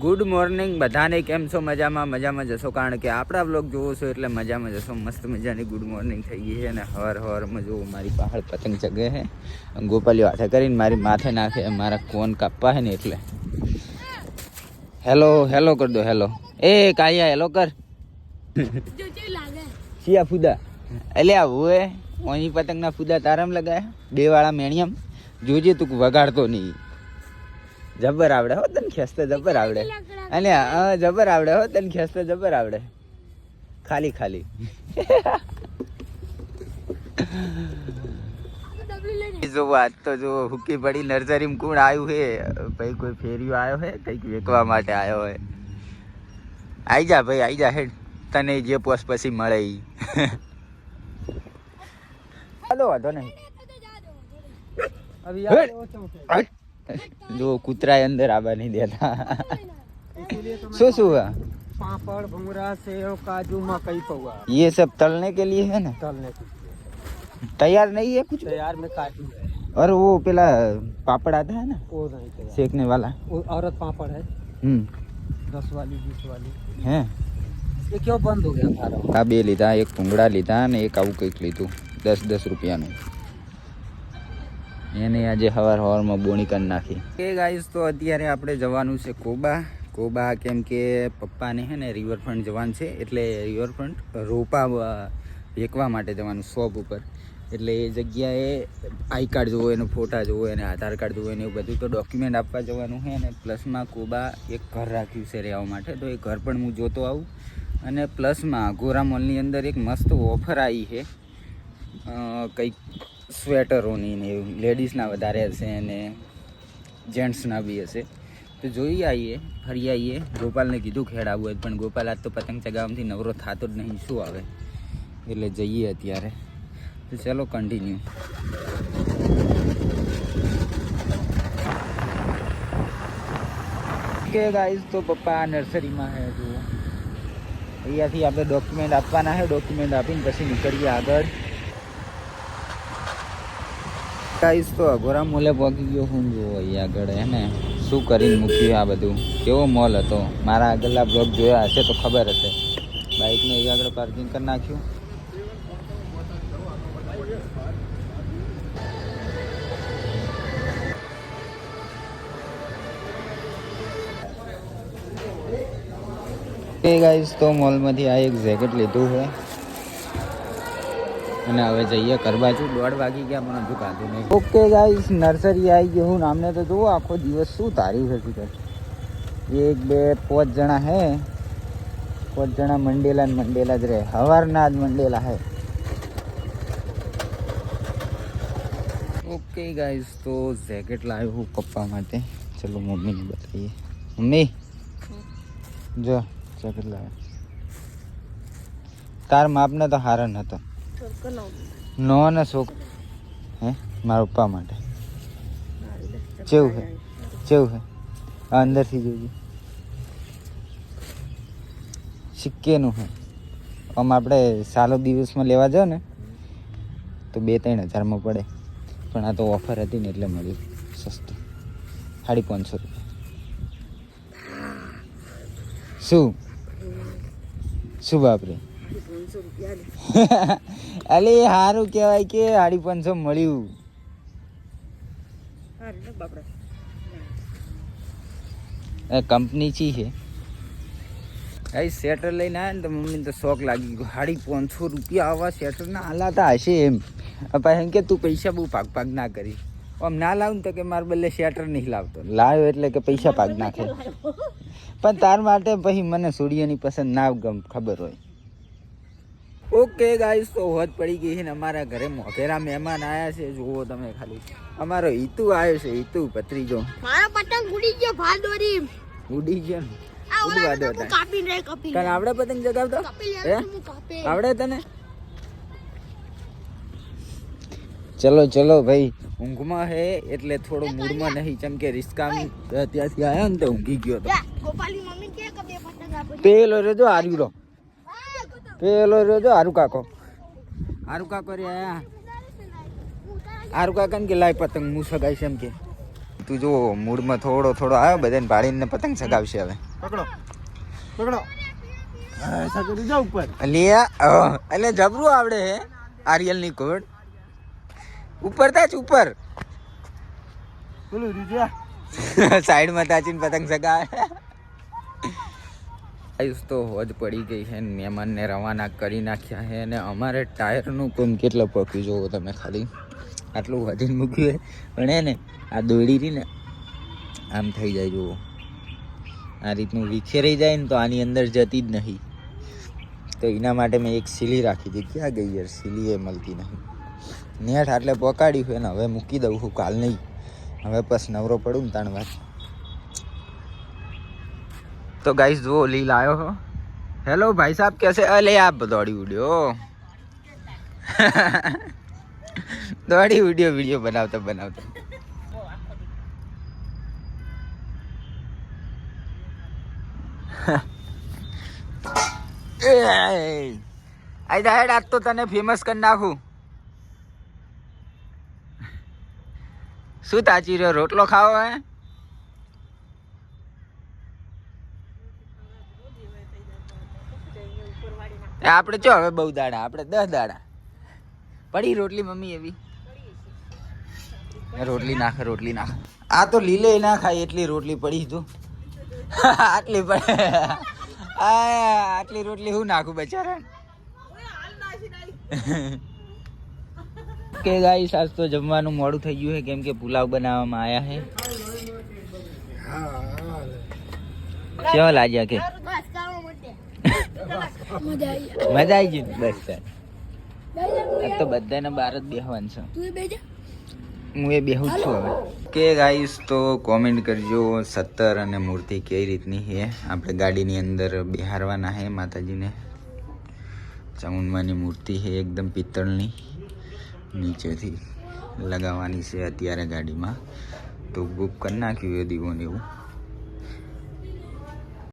Good morning બધાને કેમ છો? મજામાં મજામાં જશો? કારણ કે આપણા બ્લોગ જોવો છો એટલે મજામાં જશો. મસ્ત મજાની ગુડ મોર્નિંગ થઈ ગઈ છે અને હવાર હવારમાં જો મારી પહાડ પતંગ ચગે છે. ગોપાલીઓ હાથે કરીને મારી માથે નાખે, મારા કોન કાપવા છે ને એટલે. હેલો હેલો કર દો હેલો એ, કાયા હેલો કર. શિયા ફુદા. એટલે એ ઓની પતંગના ફુદા તારામ લગાયા બે વાળા મેણિયમ. જોજે તું વગાડતો નહીં. જબર આવડે હો તને ખેંચતે જબર આવડે. અને જબર આવડે હો તને ખેંચતે જબર આવડે. ખાલી ખાલી. જો વાત તો જો હુકી પડી નર્સરીમાં કોણ આવ્યું હે? ભાઈ કોઈ ફેરિયો આવ્યો હે? કંઈક વેચવા માટે આવ્યો હે? આઈ જા ભાઈ આઈ જા હેડ. તને જે પોસ પછી મળે ઈ. હાલો વાંધો નહીં. હેડ. હટ. જો કૂતરા અંદર આવવા નહીં દેતા શું શું है पापड़ भूंगरा सेव काजू मकई पौआ ये सब तलने के लिए है ना तलने के लिए तैयार नहीं है कुछ तैयार में काजू है और वो पेला पापड़ आता है ना वो नहीं तैयार सेकने वाला वो औरत पापड़ है हम्म दस वाली बीस वाली હે ये क्यों बंद हो गया सारा આ બે લીધા એક ભૂંગળા લીધા અને એક આવું કંઈક લીધું દસ દસ રૂપિયાનું એને આજે હવાર સવારમાં બોણી કરી નાખી. એ ગાઈસ તો અત્યારે આપણે જવાનું છે કોબા. કોબા કેમ કે પપ્પાને છે ને રિવરફ્રન્ટ જવાનું છે. એટલે રિવરફ્રન્ટ રોપા વેકવા માટે જવાનું શોપ ઉપર. એટલે એ જગ્યાએ આઈ કાર્ડ જોવો, એનો ફોટા જોવો, એને આધાર કાર્ડ જોવો, એને એવું બધું. તો ડોક્યુમેન્ટ આપવા જવાનું છે અને પ્લસમાં કોબા એક ઘર રાખ્યું છે રહેવા માટે. તો એ ઘર પણ હું જોતો આવું. અને પ્લસમાં ગોરા મોલની અંદર એક મસ્ત ઓફર આવી છે. કંઈક સ્વેટરોની ને એવું, લેડીઝના વધારે હશે અને જેન્ટ્સના બી હશે. તો જોઈ આવીએ ફરી આવીએ ગોપાલને કીધું ખેડાવવું હોય, પણ ગોપાલ આજ તો પતંગ ચગાવવાથી નવરો થતો જ નહીં, શું આવે? એટલે જઈએ અત્યારે. તો ચાલો કન્ટિન્યુ કે ગાઈઝ તો પપ્પા નર્સરીમાં હે, જુઓ. અહીંયાથી આપણે ડોક્યુમેન્ટ આપવાના છે ડોક્યુમેન્ટ આપીને પછી નીકળીએ આગળ. ગાઈઝ તો અઘોરા મોલે પહોંચી ગયો હું જો અહીં આગળ, હે ને? શું કરીને મૂક્યું આ બધું? કેવો મોલ હતો? મારા આગળના બ્લોગ જોયા હશે તો ખબર હશે. બાઇકને અહીં આગળ પાર્કિંગ કરી નાખ્યું. એ ગાઈસ તો મોલમાંથી આ એક જેકેટ લીધું છે. અને હવે જઈએ કરવા છું દોઢ વાગી ગયા મને હજુ કાઢું નહીં. ઓકે ગાઈસ નર્સરી આવી ગયો હું નામને તો જુઓ આખો દિવસ શું તારીફ હતી કઈ એક બે પાંચ જણા હે. પાંચ જણા મંડેલા ને મંડેલા જ રહે. હવારના જ મંડેલા હે. ઓકે ગાઈસ તો જેકેટ લાવ્યો હું પપ્પા માટે. ચલો મમ્મીને બતાવીએ. મમ્મી? જો જેકેટ લાવ્યો. તાર માપને તો હારા નતો નો ને શોખ હે? મારા પપ્પા માટે. કેવું છે કેવું છે આ અંદરથી જોજો. સિક્કેનું છે આમ આપણે સાલો દિવસમાં લેવા જાઓ ને, તો બે ત્રણ હજારમાં પડે. પણ આ તો ઓફર હતી ને એટલે મળ્યું. સસ્તું. સાડી પાંચસો રૂપિયા. શું? શું બાપરે? અલે સારું કહેવાય કે સાડી પાંચસો મળ્યું. એ કંપની ચી છે. કઈ સ્વેટર લઈને આવ્યા ને તો મમ્મીને તો શોખ લાગી ગયો. સાડી પાંચસો રૂપિયા આવા સ્વેટરના હાલાતા હશે એમ. પછી એમ કે તું પૈસા બહુ પાક પાક ના કરી. આમ ના લાવું ને તો કે મારે બદલે સ્વેટર નહીં લાવતો. લાવ્યો એટલે કે પૈસા પાક નાખે પણ તાર માટે પછી મને સૂર્યની પસંદ ના ગમ ખબર હોય. ઓકે ગાઈસ તો હોત પડી ગઈ છે ને અમારા ઘરે મોઘેરા મહેમાન આવ્યા છે. જુઓ તમે ખાલી. અમારો હિતુ આવ્યો છે હિતુ ભત્રીજો. મારો પતંગ ઉડી ગયો ભાદોરી. ઉડી ગયો આવડે પતંગ જગાવતો? આવડે તને? ચલો ચલો ભાઈ. ઊંઘમાં હે એટલે થોડો મૂડમાં નહીં ચમ કે રિસ્કા ત્યાંથી આવ્યા ને તો ઊંઘી ગયો તો ગોપાલી મમ્મી કે કે બે પતંગ આપો છે. પેલો રેજો હાર્યું રો રહ્યો પેલો રેજો હારું કાકો. હારું કાકો રે આયા. હારું કાકા ને કે લાય પતંગ હું સગાઈશ એમ કે. તું જો મૂડમાં થોડો થોડો આવ્યો બધાને ભાડીને પતંગ સગાવશે હવે. પકડો પકડો. જા એટલે જબરું આવડે હે આર્યલની કોડ ઉપર તાચ ઉપર. પેલું રીજ્યા. સાઈડમાં તાચીને પતંગ ચગાવે આયુષ તો હોજ પડી ગઈ છે મહેમાનને રવાના કરી નાખ્યા છે અને અમારે ટાયરનું કોમ કેટલું પક્યું જોવો તમે ખાલી. આટલું વધીને મૂક્યું પણ એને આ દોડી રહી આમ થઈ જાય જુઓ આ રીતનું વિખેરાઈ જાય ને તો આની અંદર જતી જ નહીં. તો એના માટે મેં એક સીલી રાખી હતી. ક્યાં ગઈ યાર? સીલી એ મળતી નહીં. નેઠ આટલે પકાડ્યું છે ને, હવે મૂકી દઉં છું કાલ નહીં. હવે બસ નવરો પડું ને ત્રણ વાત. તો ગાઈસ જુઓ, લીલ આવ્યો હો. હેલો ભાઈ સાહેબ કહેશે અલે આ દોડી ઉડ્યો. દોડી ઉડ્યો, વીડિયો બનાવતા બનાવતા. આઈ દા હેડ, આજ તો તને ફેમસ કરી શું તાચી રહ્યો? રોટલો ખાવો હે? આપણે ચો હવે બહુ દાડા આપણે દસ દાડા. પડી રોટલી મમ્મી એવી? રોટલી નાખ રોટલી નાખ. આ તો લીલે ના ખાય એટલી રોટલી પડી તું. આટલી પડે આ આટલી રોટલી હું નાખું બચારા કે ગાઈસ આજ તો જમવાનું મોડું થઈ ગયું છે કેમ કે પુલાવ બનાવવામાં આવ્યા છે. કેવા લાગ્યા કે? મજા આવી મજા ગઈ બસ આજ તો બધાને બાર જ બેહવાનું છે. તું બેજા હું એ બેહું છું હવે. કે ગાઈસ તો કોમેન્ટ કરજો સત્તર અને મૂર્તિ કઈ રીતની છે? આપણે ગાડીની અંદર બિહારવાના છે માતાજીને. ચામુંડમાની મૂર્તિ છે એકદમ પિત્તળની. નીચેથી લગાવવાની છે અત્યારે ગાડીમાં. તો બુક કરી નાખ્યું એ દીવોને એવું.